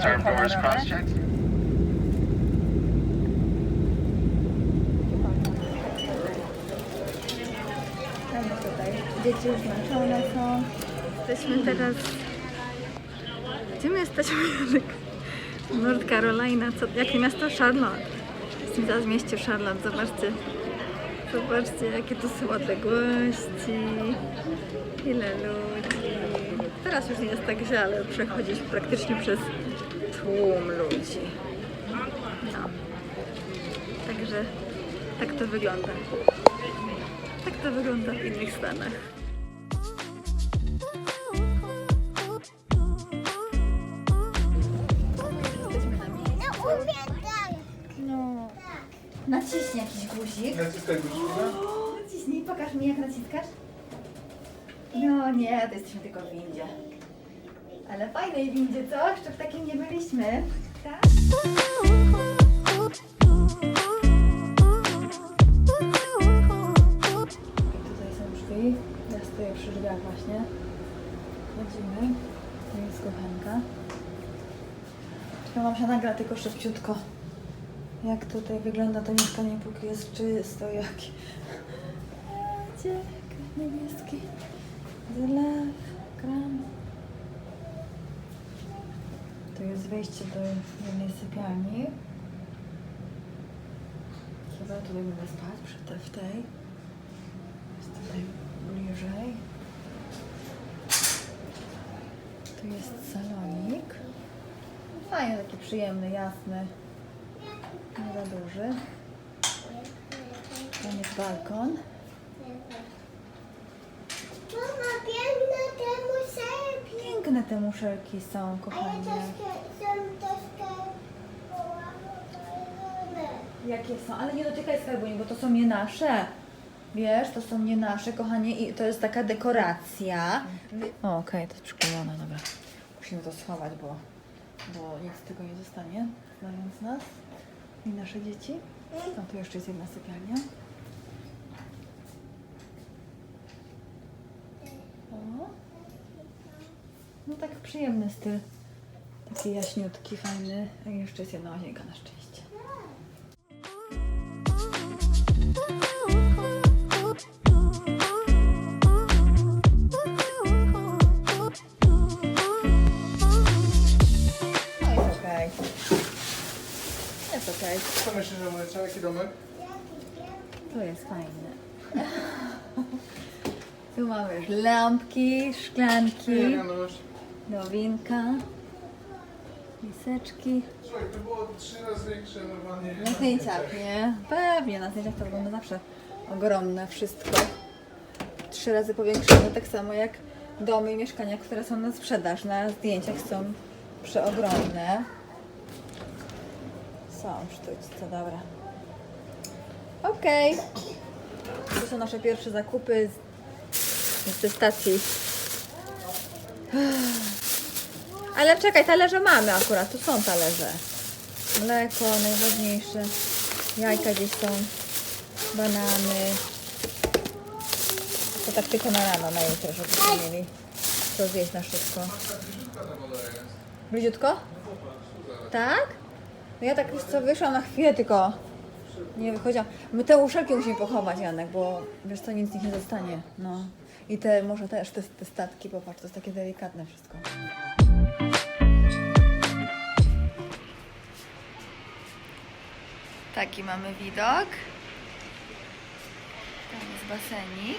Armed doors cross-checked. Mamy tutaj. Dzieci już zmęczone są. Jesteśmy teraz... Gdzie my jesteśmy, Janek? North Carolina. Co, jakie miasto? Charlotte. Jesteśmy teraz w mieście Charlotte. Zobaczcie. Zobaczcie, jakie tu są odległości. Ile ludzi. Teraz już nie jest tak źle, ale przechodzić praktycznie przez tłum ludzi. No. Także tak to wygląda. Tak to wygląda w innych stanach. No. Naciśnij jakiś guzik. Naciskaj guzik. O, ciśnij, pokaż mi jak naciskasz. No nie, to jesteśmy tylko w windzie. Ale fajnej windzie, co? Jeszcze w takim nie byliśmy. Tak? Tutaj są drzwi. Ja stoję przy drzwiach właśnie. Wchodzimy. To jest. Czekam, mam się nagra tylko szybciutko. Jak tutaj wygląda to mieszkanie, póki jest czysto, jaki niebieski. Zlew, kran. To jest wejście do jednej sypialni. Chyba tutaj będę spać przy te, w tej. Jest tutaj bliżej. Tu jest salonik. Fajny, taki przyjemny, jasny. Nie za duży. Tam jest balkon. Te muszelki są, kochanie. Jakie są? Ale nie dotykaj skarbuni, bo to są nie nasze. Wiesz, to są nie nasze, kochanie, i to jest taka dekoracja. O, okej, to jest przyklejone, dobra. Musimy to schować, bo, bo nic z tego nie zostanie, znając nas i nasze dzieci. No, tu jeszcze jest jedna sypialnia. O. No tak przyjemny styl. Taki jaśniutki, fajny. A jeszcze jest jedna łazienka na szczęście. No jest okej. Jest okej. Co myślisz, że mówię, jaki domek? To jest fajne. Tu mamy już lampki, szklanki, Nie, Janusz. Nowinka, miseczki. Słuchaj, to było trzy razy większe normalnie. Na zdjęciach, nie? Pewnie, na zdjęciach to wygląda zawsze ogromne wszystko. Trzy razy powiększone, tak samo jak domy i mieszkania, które są na sprzedaż. Na zdjęciach są przeogromne. Są sztuczce, dobra. Okej. To są nasze pierwsze zakupy z, ze stacji. Ale czekaj, talerze mamy akurat, tu są talerze. Mleko najważniejsze. Jajka gdzieś są. Banany. To tak tylko na rano, na jutro, żebyśmy mieli co zjeść na szybko. Bliziutko? Tak? No ja tak wiesz co, wyszłam na chwilę tylko. Nie wychodziłam. My te uszelki musimy pochować, Janek, bo wiesz co, nic z nich nie zostanie. No. I te, może też te, te statki, popatrz, to jest takie delikatne wszystko. Taki mamy widok. Tam jest basenik.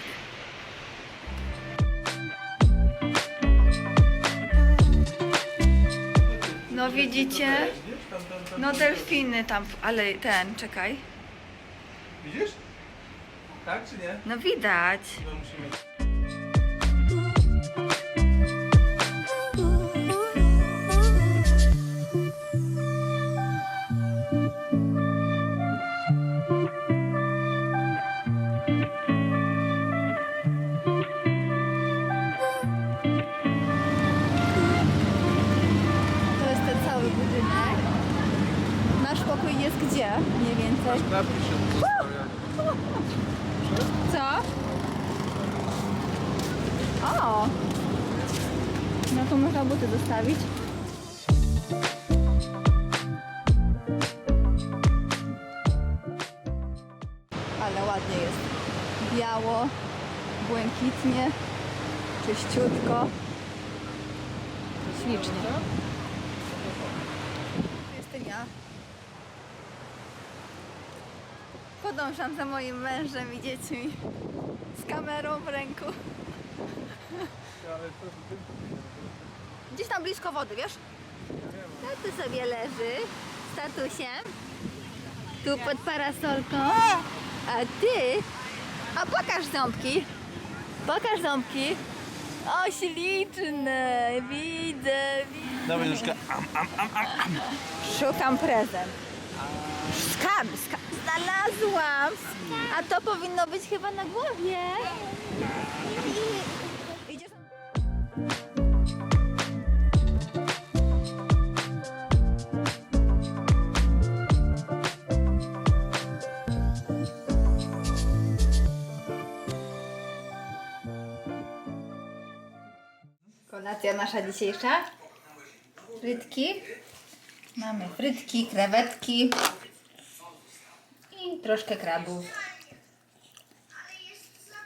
No widzicie? No delfiny tam, ale ten, czekaj. Widzisz? Tak czy nie? No widać. No musimy. Gdzie? Mniej więcej. Napisz, to Co? O! No to można buty zostawić. Ale ładnie jest. Biało, błękitnie, czyściutko. Ślicznie. Tu jestem ja. Podążam za moim mężem i dziećmi z kamerą w ręku. Gdzieś tam blisko wody, wiesz? No tu sobie leży z tatusiem. Tu pod parasolką. A ty? A pokaż ząbki. Pokaż ząbki. O, śliczne. Widzę, widzę. Dawaj nóżka. Szukam prezent. Skarb, skarb. Znalazłam. A to powinno być chyba na głowie. Idziesz? Kolacja nasza dzisiejsza. Frytki. Mamy frytki, krewetki i troszkę krabów.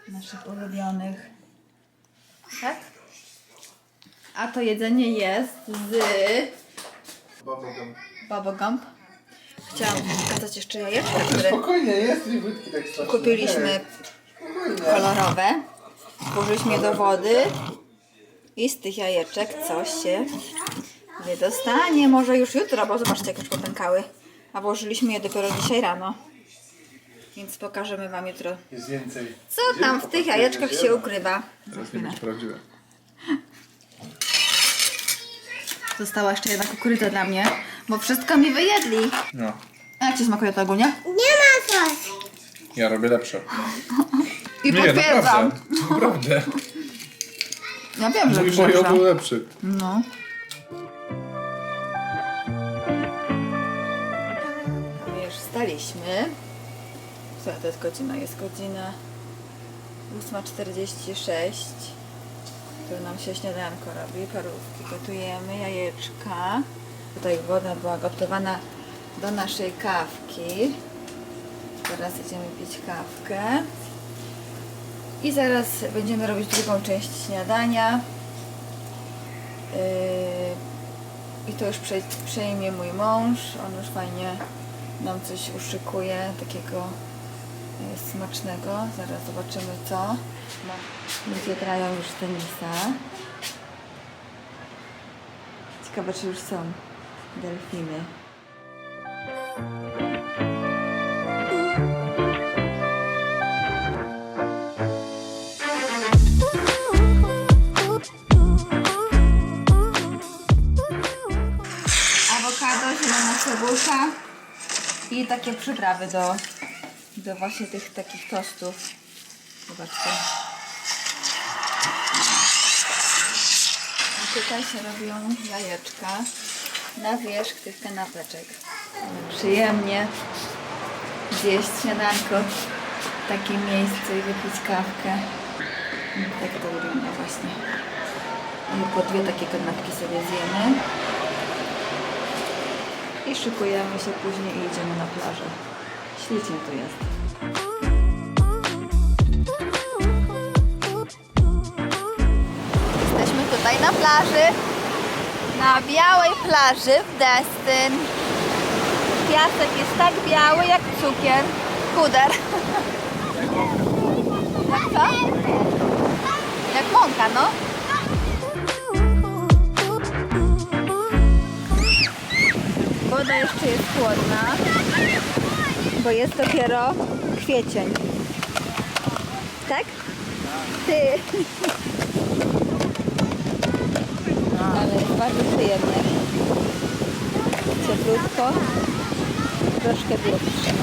Naszych ulubionych. Tak? A to jedzenie jest z Bubblegum. Bubble Chciałam pokazać jeszcze jajeczka, które Spokojnie, jest i wódki tak strasznie. kupiliśmy kolorowe. Włożyliśmy je do wody i z tych jajeczek coś się wydostanie. Może już jutro, bo zobaczcie jak już popękały. A włożyliśmy je dopiero dzisiaj rano. Więc pokażemy Wam jutro, Jest więcej. co tam w tych jajeczkach się ukrywa. Teraz nie być prawdziwe. Została jeszcze jedna kukurydzia dla mnie, bo wszystko mi wyjedli. No. A jak Ci smakuje to ogólnie? Nie ma sos. Ja robię lepsze. I potwierdzam. naprawdę. Naprawdę. Ja wiem, że Mój mojo lepsza. był lepszy. No. My już wstaliśmy. Co to jest godzina? Jest godzina 8.46. Tu nam się śniadanko robi, parówki gotujemy, jajeczka. Tutaj woda była gotowana do naszej kawki. Teraz idziemy pić kawkę. I zaraz będziemy robić drugą część śniadania. Yy, I to już prze, przejmie mój mąż. On już fajnie nam coś uszykuje takiego smacznego. Zaraz zobaczymy co. Ludzie grają już tenisa. Ciekawe czy już są delfiny. awokado, zielona cebulka i takie przyprawy do, do właśnie tych takich tostów. Zobaczcie. A tutaj się robią jajeczka na wierzch tych kanapeczek. Przyjemnie zjeść śniadanko w takim miejscu i wypić kawkę. Tak to wygląda właśnie. Po dwie takie kanapki sobie zjemy. I szykujemy się później i idziemy na plażę. Ślicznie tu jest. Jesteśmy tutaj na plaży. Na białej plaży w Destin. Piasek jest tak biały jak cukier. Puder. Jak co? Jak mąka, no. Woda jeszcze jest chłodna, bo jest dopiero kwiecień. Tak? Ty. Ale jest bardzo przyjemnie. Cieplutko. Troszkę grubsze.